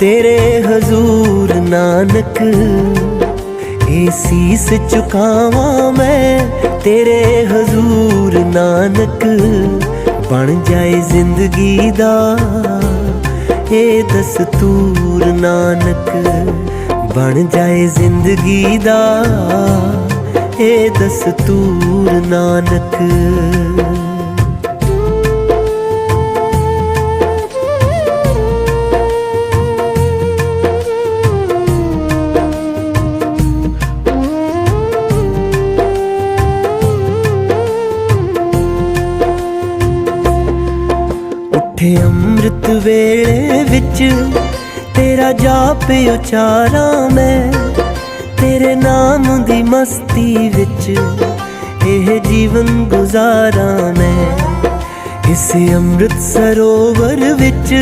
ਤੇਰੇ ਹਜ਼ੂਰ ਨਾਨਕ, ਇਹ ਸੀਸ ਝੁਕਾਵਾਂ ਮੈਂ ਤੇਰੇ ਹਜ਼ੂਰ ਨਾਨਕ। ਬਣ ਜਾਏ ਜ਼ਿੰਦਗੀ ਦਾ ਇਹ ਦਸਤੂਰ ਨਾਨਕ, ਬਣ ਜਾਏ ਜ਼ਿੰਦਗੀ ਦਾ ਇਹ ਦਸਤੂਰ ਨਾਨਕ। ਉੱਠੇ ਅੰਮ੍ਰਿਤ ਵੇਲੇ ਵਿੱਚ। ਤੇਰਾ ਜਾਪ ਉਚਾਰਾਂ ਮੈਂ, ਤੇਰੇ ਨਾਮ ਦੀ ਮਸਤੀ ਵਿੱਚ। ਇਹ ਜੀਵਨ ਗੁਜ਼ਾਰਾਂ ਮੈਂ, ਇਸ ਅੰਮ੍ਰਿਤ ਸਰੋਵਰ ਵਿੱਚ।